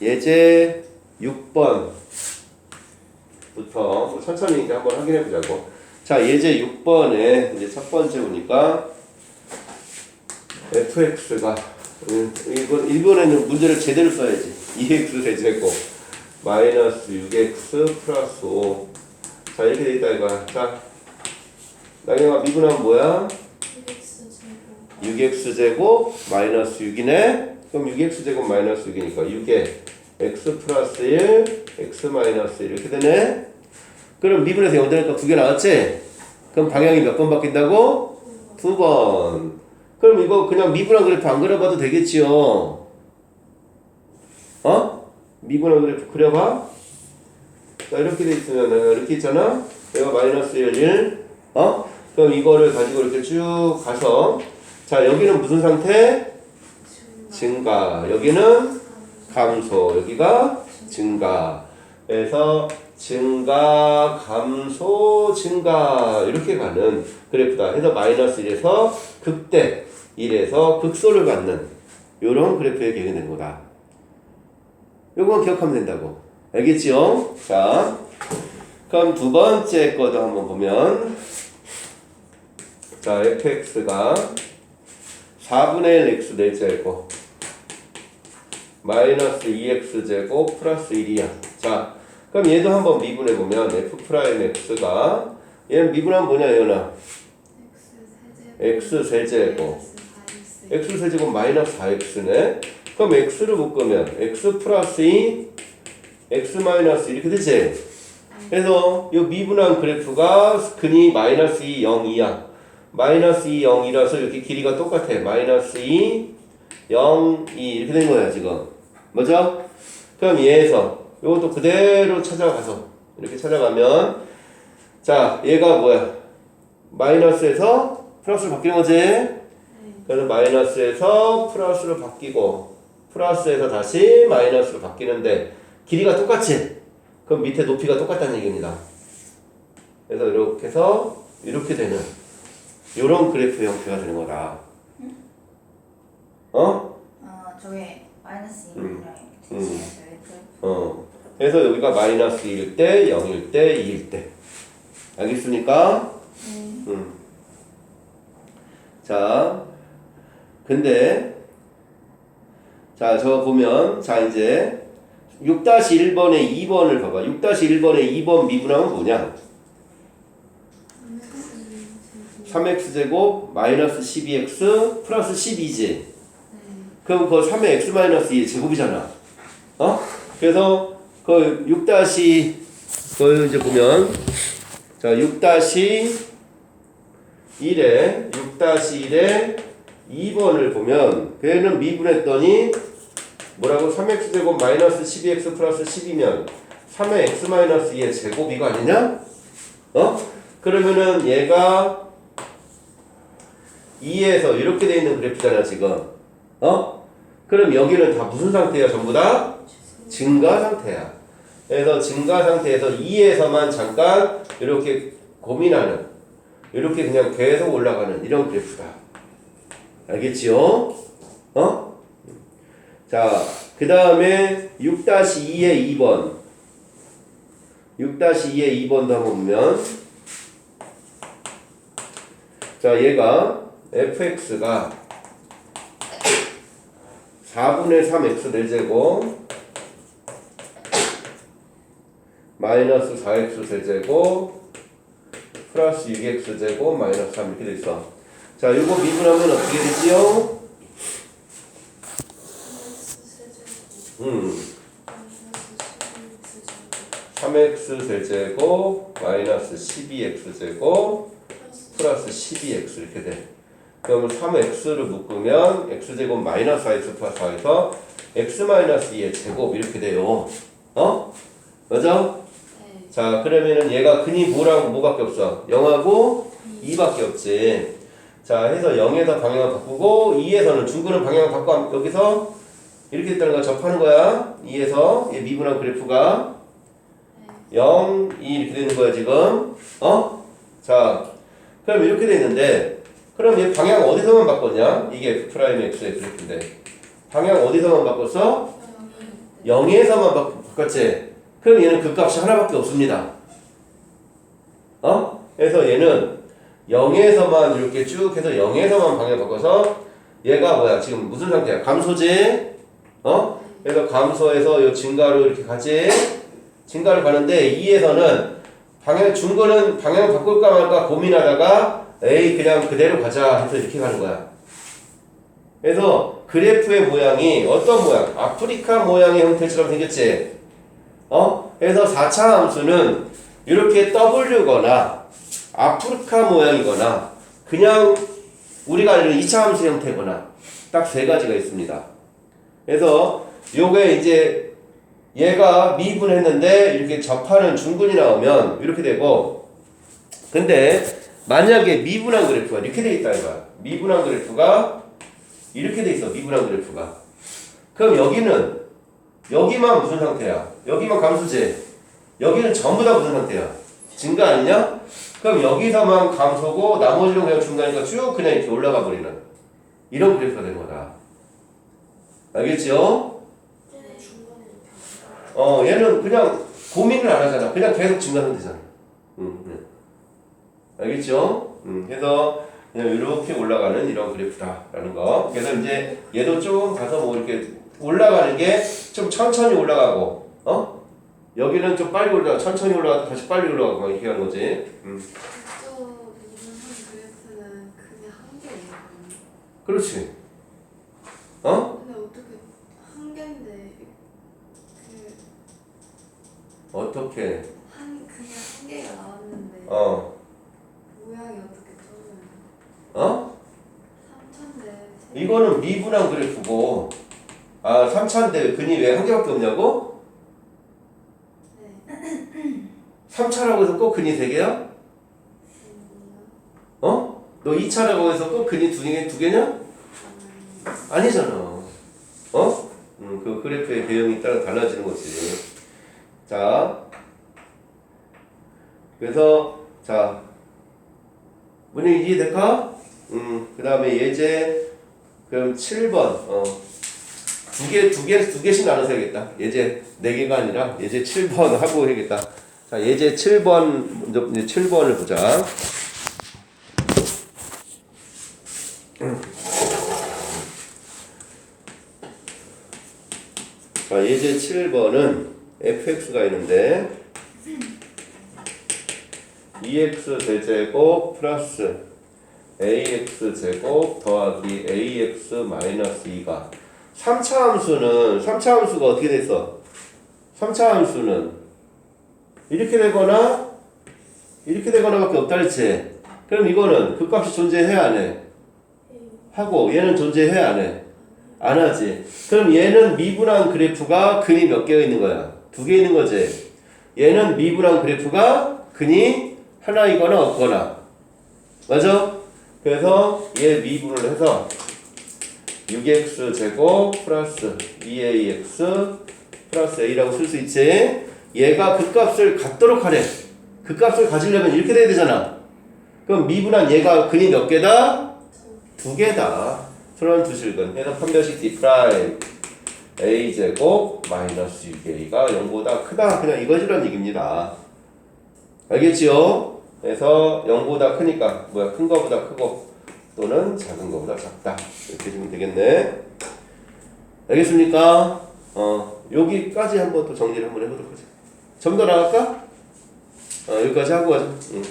예제 6번부터 뭐 천천히 이제 한번 확인해 보자고. 자, 예제 6번에 이제 첫 번째 보니까 fx가 음, 이번 이번에는 문제를 제대로 써야지. 2x 세제곱 마이너스 6x 플러스 5. 자, 이렇게 돼 있다 이거야. 자, 나경아 미분하면 뭐야? 6x 제곱 마이너스 6이네. 그럼 6x 제곱 마이너스 6이니까 6에 x 플러스 1, x 마이너스 1 이렇게 되네. 그럼 미분에서 0 되니까 두개 나왔지? 그럼 방향이 몇 번 바뀐다고? 두 번. 그럼 이거 그냥 미분한 그래프 안 그려봐도 되겠지요. 어? 미분한 그래프 그려봐. 자 이렇게 돼 있으면 내가 이렇게 있잖아. 내가 마이너스 1, 1. 어? 그럼 이거를 가지고 이렇게 쭉 가서 자 여기는 무슨 상태? 증가. 여기는 감소. 여기가 증가. 그래서 증가, 감소, 증가 이렇게 가는 그래프다. 해서 마이너스 1에서 극대 1에서 극소를 갖는 이런 그래프의 되는 거다. 요건 기억하면 된다고. 알겠지요? 자, 그럼 두 번째 거도 한번 보면 자, fx가 4분의 1 x 네 제곱 마이너스 2x 제곱 플러스 1이야. 자, 그럼 얘도 한번 미분해 보면 f 프라임 x가 얘는 미분하면 뭐냐 얘나 x 세제곱 x 세제곱 마이너스 4x네. 그럼 x를 묶으면 x 플러스 2 x 마이너스 이렇게 되지. 그래서 이 미분한 그래프가 근이 마이너스 2 0 2야. 마이너스 2 0이라서 이렇게 길이가 똑같아. 마이너스 2 0 2 이렇게 된 거야 지금. 뭐죠? 그럼 얘에서 이것도 그대로 찾아가서 이렇게 찾아가면 자 얘가 뭐야? 마이너스에서 플러스로 바뀌는 거지. 그래서 마이너스에서 플러스로 바뀌고 플러스에서 다시 마이너스로 바뀌는데 길이가 똑같지? 그럼 밑에 높이가 똑같다는 얘기입니다. 그래서 이렇게 해서 이렇게 되는 이런 그래프 형태가 되는 거다. 어? 어, 저게 마이너스 2이랑 음. 이렇게 이렇게 어. 그래서 여기가 마이너스 1일 때, 0일 때, 2일 때. 알겠습니까? 음. 자, 근데, 자, 저 보면, 자, 이제, 6-1번에 2번을 봐봐. 6-1번에 2번 미분하면 뭐냐? 3x제곱 마이너스 12x 플러스 12지. 그럼 그 3의 x 마이너스 2의 제곱이잖아. 어? 그래서 그 6 다시 그 이제 보면 자, 6 다시 1에 6 다시 1에 2번을 보면 걔는 미분했더니 뭐라고 3x 제곱 마이너스 12x 플러스 10이면 3의 x 마이너스 2의 제곱 이거 아니냐? 어? 그러면은 얘가 2에서 이렇게 돼 있는 그래프잖아 지금. 어? 그럼 여기는 다 무슨 상태야 전부 다? 증가 상태야. 그래서 증가 상태에서 2에서만 잠깐 이렇게 고민하는 이렇게 그냥 계속 올라가는 이런 그래프다. 알겠지요? 어? 자, 그 다음에 6-2의 2번. 6-2의 2번도 한번 보면 자, 얘가 fx가 4분의 3x 4제곱 마이너스 4x 세제곱 플러스 6x 제곱 마이너스 3 이렇게 돼 있어. 자, 이거 미분하면 어떻게 되지요? 음, 3x 세제곱 마이너스 12x 제곱 플러스 12x 이렇게 돼. 그러면 3x를 묶으면 x제곱 마이너스 4x 플러스 4에서 x 마이너스 2의 제곱 이렇게 돼요. 어? 맞아? 자 그러면은 얘가 근이 뭐랑 뭐밖에 없어? 0하고 2밖에 없지. 자 해서 0에서 방향을 바꾸고 2에서는 중근은 방향을 바꿔 여기서 이렇게 있다는 걸 접하는 거야. 2에서 얘 미분한 그래프가 0, 2 이렇게 되는 거야 지금. 어? 자 그럼 이렇게 돼 있는데 그럼 얘 방향 어디서만 바꿨냐? 이게 f 프라임 x의 그래프인데 방향 어디서만 바꿨어? 0에서만 바꿨지. 그럼 얘는 그 값이 하나밖에 없습니다. 어? 그래서 얘는 0에서만 이렇게 쭉 해서 0에서만 방향 바꿔서 얘가 뭐야? 지금 무슨 상태야? 감소지? 어? 그래서 감소해서 요 증가로 이렇게 가지? 증가를 가는데 2에서는 방향 준 거는 방향 바꿀까 말까 고민하다가 에이 그냥 그대로 가자 해서 이렇게 가는 거야. 그래서 그래프의 모양이 어떤 모양? 아프리카 모양의 형태처럼 생겼지? 어? 그래서 4차 함수는 이렇게 W거나 아프리카 모양이거나 그냥 우리가 알는 2차 함수 형태거나 딱 세 가지가 있습니다. 그래서 요게 이제 얘가 미분했는데 이렇게 접하는 중근이 나오면 이렇게 되고 근데 만약에 미분한 그래프가 이렇게 돼 있다 이거야. 미분한 그래프가 이렇게 돼 있어. 미분한 그래프가. 그럼 여기는 여기만 무슨 상태야? 여기만 감소지. 여기는 전부 다 무슨 상태야? 증가 아니냐? 그럼 여기서만 감소고 나머지는 그냥 중간이니까 쭉 그냥 이렇게 올라가 버리는 이런 그래프가 되는 거다. 알겠죠? 어, 얘는 그냥 고민을 안 하잖아. 그냥 계속 증가하면 되잖아. 음, 음. 알겠죠? 음, 그래서 그냥 이렇게 올라가는 이런 그래프다라는 거. 그래서 이제 얘도 좀 가서 뭐 이렇게 올라가는 게 좀 천천히 올라가고, 어? 여기는 좀 빨리 올라가, 천천히 올라가 다시 빨리 올라가고 막 이렇게 하는 거지. 음, 또 이분한 그래프는 그냥 한 개예요. 그렇지. 어? 근데 어떻게 한 개인데 그 어떻게? 한 그냥 한 개가 나왔는데 어, 모양이 어떻게 떠져요? 어? 3천대 이거는 미분한 그래프고, 아, 3차인데 근이 왜 한 개밖에 없냐고? 네. 3차라고 해서 꼭 근이 3개야? 아니요. 어? 너 2차라고 해서 꼭 근이 두, 개, 두 개냐? 아니잖아. 어? 음, 그 그래프의 배경이 따라 달라지는 거지. 자. 그래서, 자. 문제 이해될까? 음, 그 다음에 예제, 그럼 7번, 어. 두 개, 두 개, 두 개씩 나눠서 해야겠다. 예제 네 개가 아니라 예제 7번 하고 해야겠다. 자, 예제 7번, 먼저 이제 7번을 보자. 자, 예제 7번은 fx가 있는데 2x 대제곱 플러스 ax 제곱 더하기 ax 마이너스 2가 3차 함수는 3차 함수가 어떻게 됐어? 3차 함수는 이렇게 되거나 이렇게 되거나 밖에 없다 그랬지? 그럼 이거는 그 값이 존재해야 안 해? 하고 얘는 존재해야 안 해? 안 하지. 그럼 얘는 미분한 그래프가 근이 몇 개가 있는 거야? 두 개 있는 거지. 얘는 미분한 그래프가 근이 하나이거나 없거나. 맞아? 그래서 얘 미분을 해서 6x 제곱 플러스 2ax 플러스 a라고 쓸 수 있지. 얘가 그 값을 갖도록 하래. 그 값을 가지려면 이렇게 돼야 되잖아. 그럼 미분한 얘가 근이 몇 개다? 두 개다. 프론 두실근 해서 판별식 d 프라임 a 제곱 마이너스 6a가 0보다 크다 그냥 이거지란 얘기입니다. 알겠지요? 그래서 0보다 크니까 뭐야 큰 거보다 크고 또는 작은 거보다 작다 이렇게 주면 되겠네. 알겠습니까? 어 여기까지 한번 또 정리를 한번 해보도록 하자. 좀더 나갈까? 어 여기까지 하고 가자. 응.